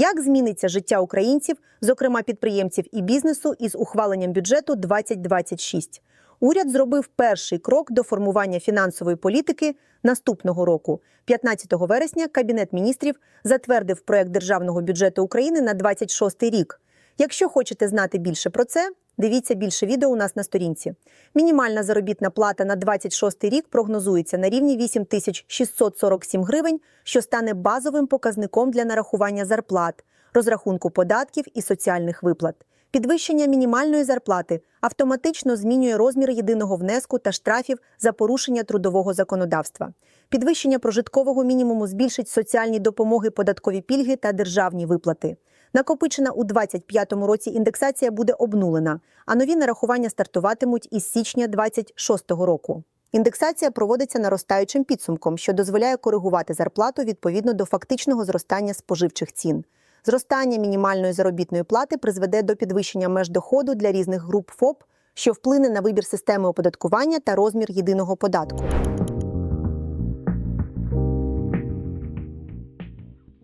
Як зміниться життя українців, зокрема підприємців і бізнесу, із ухваленням бюджету 2026? Уряд зробив перший крок до формування фінансової політики наступного року. 15 вересня Кабінет міністрів затвердив проект державного бюджету України на 26 рік. Якщо хочете знати більше про це, дивіться більше відео у нас на сторінці. Мінімальна заробітна плата на 26 рік прогнозується на рівні 8647 гривень, що стане базовим показником для нарахування зарплат, розрахунку податків і соціальних виплат. Підвищення мінімальної зарплати автоматично змінює розмір єдиного внеску та штрафів за порушення трудового законодавства. Підвищення прожиткового мінімуму збільшить соціальні допомоги, податкові пільги та державні виплати. Накопичена у 2025 році індексація буде обнулена, а нові нарахування стартуватимуть із січня 2026 року. Індексація проводиться наростаючим підсумком, що дозволяє коригувати зарплату відповідно до фактичного зростання споживчих цін. Зростання мінімальної заробітної плати призведе до підвищення меж доходу для різних груп ФОП, що вплине на вибір системи оподаткування та розмір єдиного податку.